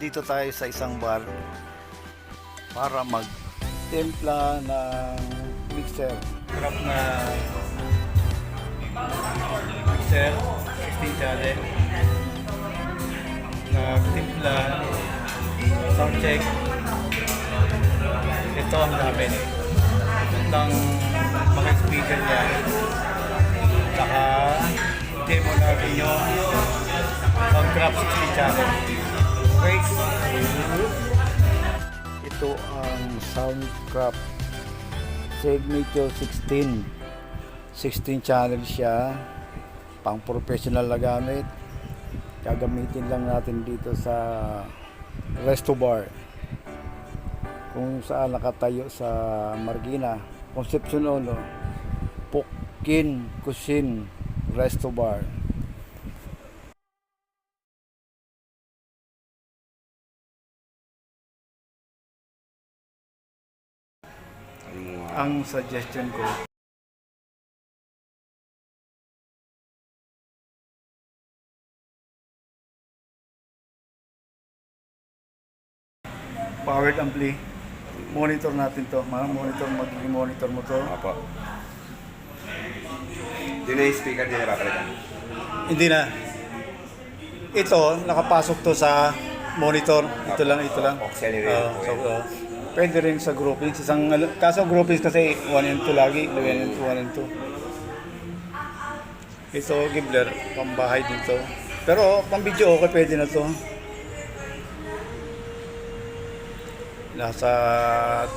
Dito tayo sa isang bar para mag-timpla ng mixer. Crap na mixer, 16 channel. Nagtimpla, sound check. Ito ang namin. Ng mga speaker niya. Saka demo namin yung Soundcraft 16 channel. Okay? Ito ang Soundcraft Signature 16. 16 channel siya. Pang professional na gamit. Gagamitin lang natin dito sa resto bar. Kung saan nakatayo sa Margina, Concepcion Olo, Pukin Kusin Resto Bar. Ang suggestion ko, powered ampli. Monitor natin to. Monitor, magiging monitor mo to. Opo. Yun na yung speaker, di na papalitan. Hindi na. Ito, nakapasok to sa monitor. Ito lang, ito lang. Auxiliary. Oo, so, oo. Pwede rin sa groupings. Isang, kaso groupings kasi 1 and 2 lagi. 1 and 2, 1 and 2. Ito, Gibbler, pambahay dito. Pero pang video okay, pwede na to. Nasa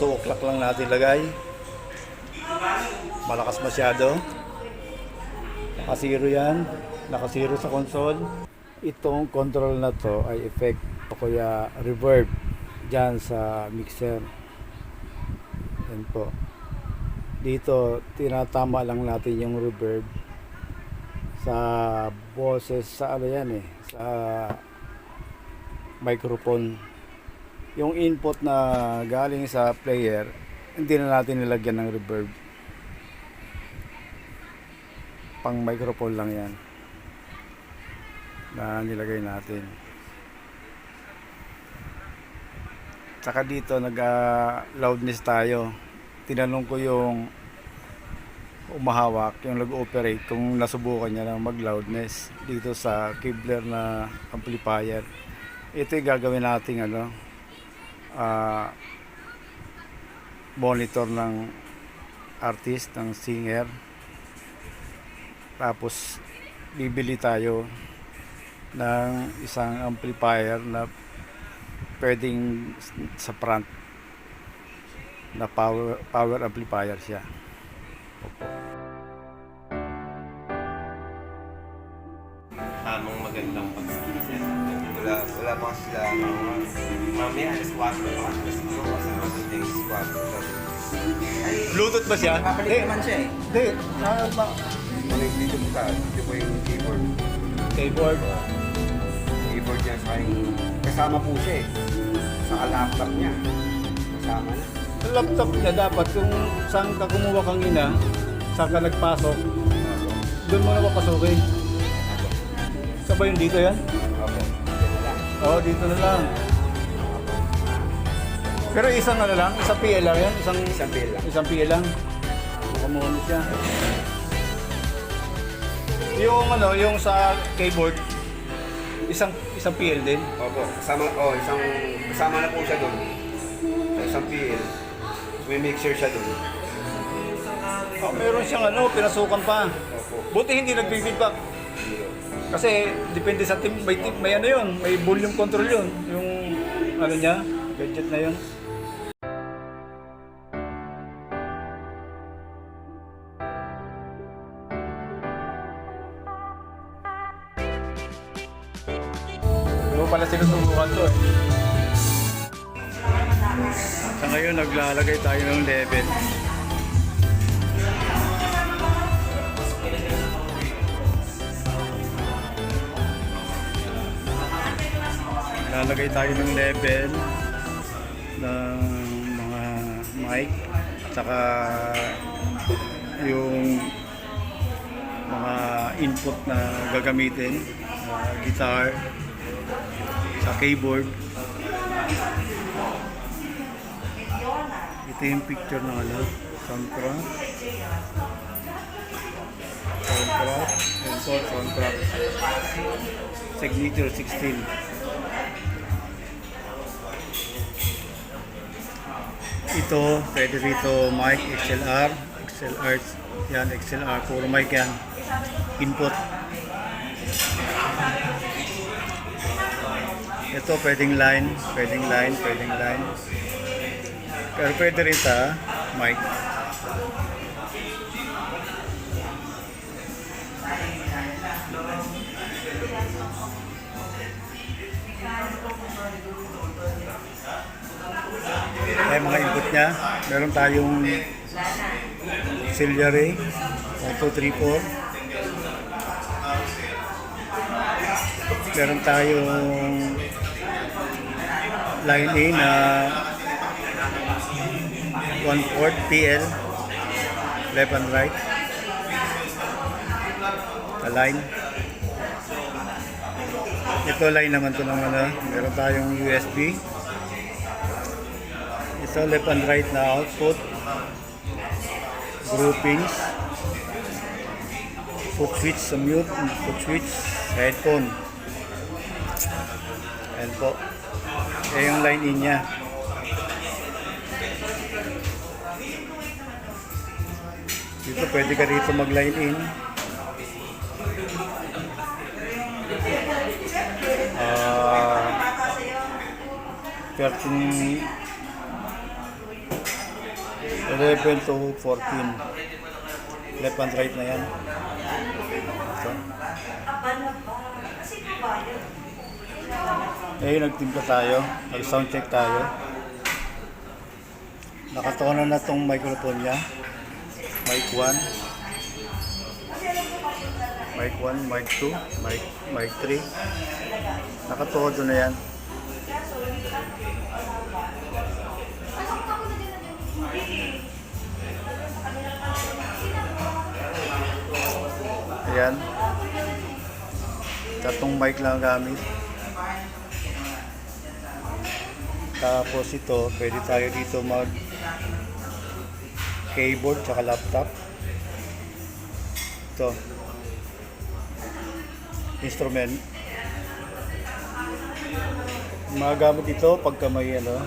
2 o'clock lang natin lagay. Malakas masyado. Nakasiro yan. Nakasiro sa console. Itong control na to ay effect o kaya reverb dyan sa mixer. Yan po. Dito, tinatama lang natin yung reverb sa boses sa ano yan eh sa microphone yung input na galing sa player hindi na natin nilagyan ng reverb pang microphone lang yan na nilagay natin saka dito nag ah, loudness tayo. Tinanong ko yung umahawak yung nag-operate kung nasubukan niya ng mag-loudness dito sa Kibler na amplifier. Ito yung gagawin nating ano ah, monitor ng artist ng singer. Tapos bibili tayo ng isang amplifier na pwedeng sa front na power power amplifier siya. tamang magandang pag-season. Wala, wala pa kasi sila. ano, Mamaya, alas 4 pa, alas 5 pa sa mga things. squad. Bluetooth ba siya? Papalit naman siya eh. Hindi. Na, ba? Dito, dito po ka. Dito po yung keyboard. Keyboard. Keyboard niya sa yung... Kasama po siya eh. Sa laptop niya. Kasama na. Sa laptop niya dapat kung saan ka kumuha kang ina, saan ka nagpasok, doon mo na papasukin. Sabay yung dito yan? Opo. Oo, dito na lang. Pero isang ano lang, isang PL lang yan, isang, Isang bill lang. isang PL lang. Kumuha siya. Yung ano, yung sa keyboard, isang isang PL din. Opo. Kasama, oh, isang... Kasama na po siya doon. Sa isang PL. May mixer siya doon. Oh, meron siyang ano, pinasukan pa. Opo. Buti hindi nag-feedback. Kasi depende sa team, may, team, may ano yun, may volume control yun. Yung ano niya, gadget na yun. Naglalagay tayo ng level. lalagay tayo ng level ng mga mic tsaka yung mga input na gagamitin. ah, guitar, sa keyboard. Ito yung picture ng ano, soundtrack. Soundtrack. Po, soundtrack. Signature 16. Ito, pwede rito mic, XLR, XLR, yan, XLR, puro mic yan. Input. Ito, pwedeng line, pwedeng line, pwedeng line. Pero pwede rin sa mic. Ay, mga input niya. Meron tayong auxiliary. 1, 2, 3, 4. Meron tayong line A na 1 4 PL left and right. A line. Ito line naman to ng ano meron tayong USB ito left and right na output. Groupings. Foot switch sa mute foot switch headphone. Ayan po. Eh yung line in niya dito pwede ka dito mag line in. Ah 13 11 to 14 left and right na yan. So, eh nagtimpla tayo. Nag sound check tayo. Nakatono na tong microphone niya mic 1 mic 1 mic 2 mic mic 3 nakatodo na yan Ayan. Tatong mic lang gamit. Tapos ito, pwede tayo dito mag keyboard tsaka laptop. Ito. Instrument. Magamit ito pagka may ano,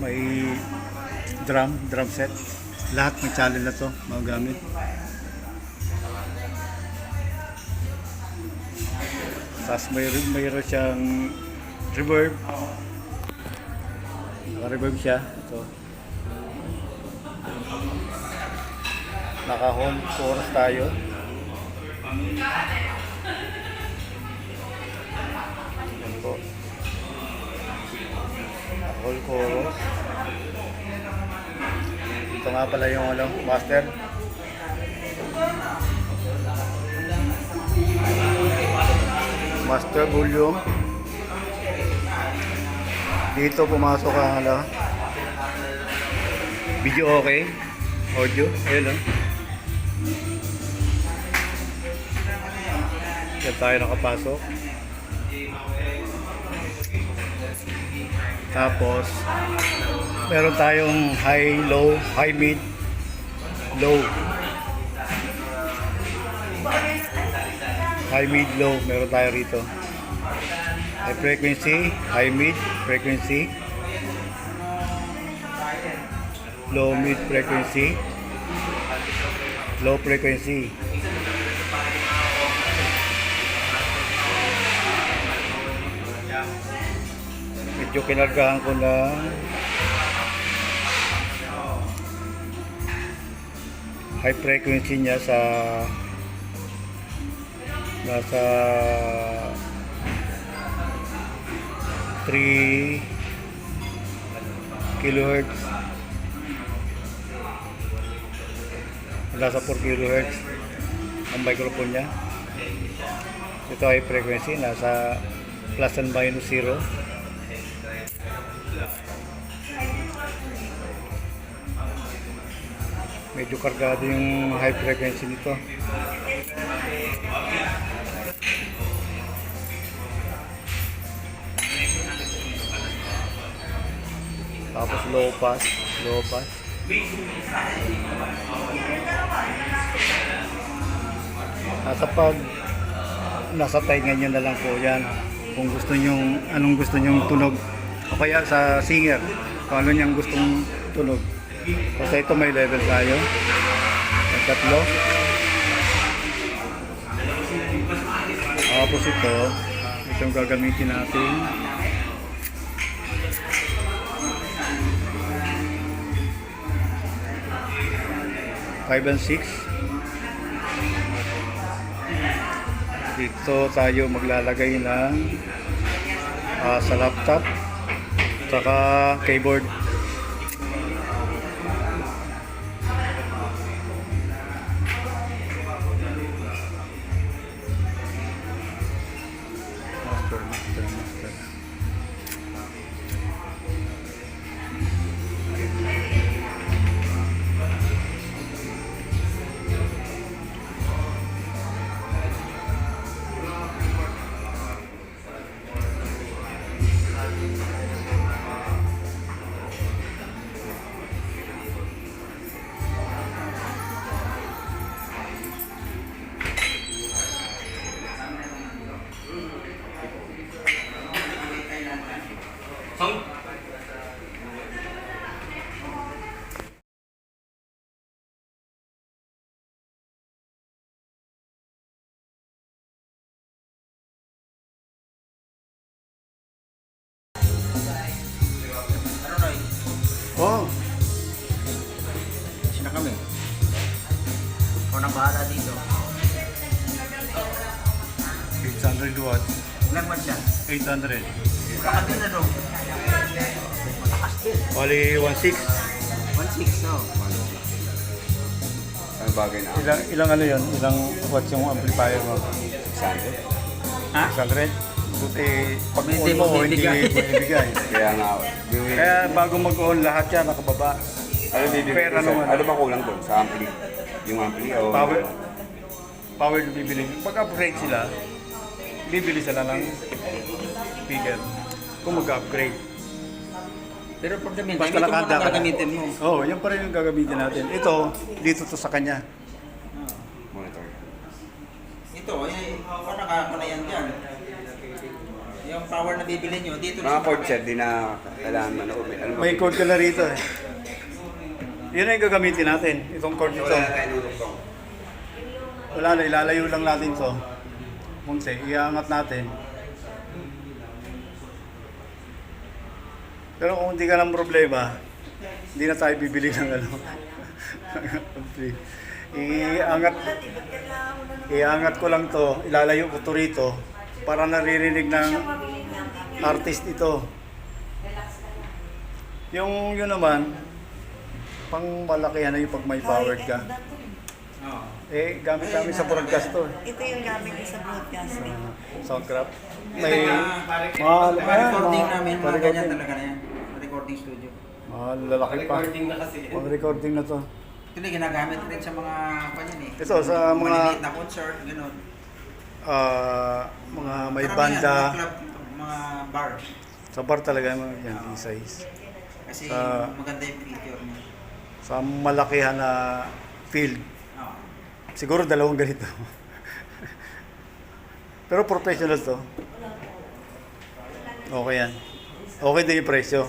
may drum, drum set. Lahat may channel na to, magamit. Tapos mayroon, mayroon siyang reverb. Naka-reverb siya. Ito. Naka-home chorus tayo. Yan po. Naka-home chorus. Ito nga pala yung ano, master. Master volume. Dito pumasok ang ano. Video okay. Audio. Ayun oh. Yan tayo nakapasok. Tapos, meron tayong high, low, high, mid, low. high mid low meron tayo rito high frequency high mid frequency low mid frequency. Low frequency. Medyo kinargahan ko na. High frequency niya sa nasa 3 kilohertz nasa 4 kHz ang microphone niya. Ito ay frequency, nasa plus and minus 0. Medyo kargado yung high frequency nito. Tapos low pass, low pass. Nasa pag nasa tainga nyo na lang po yan. Kung gusto nyo anong gusto nyo tunog. O kaya sa singer kung ano niyang gustong tunog. Kasi ito may level tayo. May tatlo. Tapos ito ito yung gagamitin natin Five and six. Dito tayo maglalagay ng ah, sa laptop saka keyboard. 800. Matakas din ano? Matakas din. Bali 16. 1.6 no? Ang bagay na. Ilang, ilang ano yun? Ilang watts yung amplifier mo? 600. Ha? 600? Buti pag Hindi mo, mo hindi bibigay. bibigay. Kaya nga. Kaya bago mag-on lahat yan nakababa. ano bibili Pera naman. Ano ba kulang doon? Sa ampli? Yung ampli o? Power. Power yung bibili. Pag upgrade sila, bibili sila ng speaker. Kung mag-upgrade. Pero pag gamitin, Basta ito muna ka na. gagamitin mo. Oo, oh, yan pa rin yung gagamitin natin. Ito, dito to sa kanya. Monitor. Ito, eh, ako naka na yan dyan. Yung power na bibili nyo, dito Mga cord set, di na kailangan manood. Ano ba? May cord ka na rito eh. Yun na yung gagamitin natin. Itong cord nito. Wala na tayo nulugtong. Wala na, ilalayo lang natin to. Munti, iangat natin. Pero kung hindi ka ng problema, hindi na tayo bibili ng ano. iangat, iangat ko lang to, ilalayo ko to rito para naririnig ng artist ito. Yung yun naman, pang malakihan na yung pag may powered ka. Eh, gamit namin sa broadcast to. eh. Ito yung gamit ko sa broadcasting. Soundcraft. May May mga mahal recording mga- namin, mga ganyan talaga na yan. Recording studio. Mahal, lalaki pa. Recording na kasi. recording na to. Ito na ginagamit rin sa mga kanyan eh. Ito, sa mga- Maliliit na concert, gano'n. Ah, mga may banda. Mga club, mga bar. Sa bar talaga mga yan, size. Kasi Sa- maganda yung picture niya. Sa malakihan na field. Siguro dalawang ganito. Pero professional to. Okay yan. Okay din yung presyo.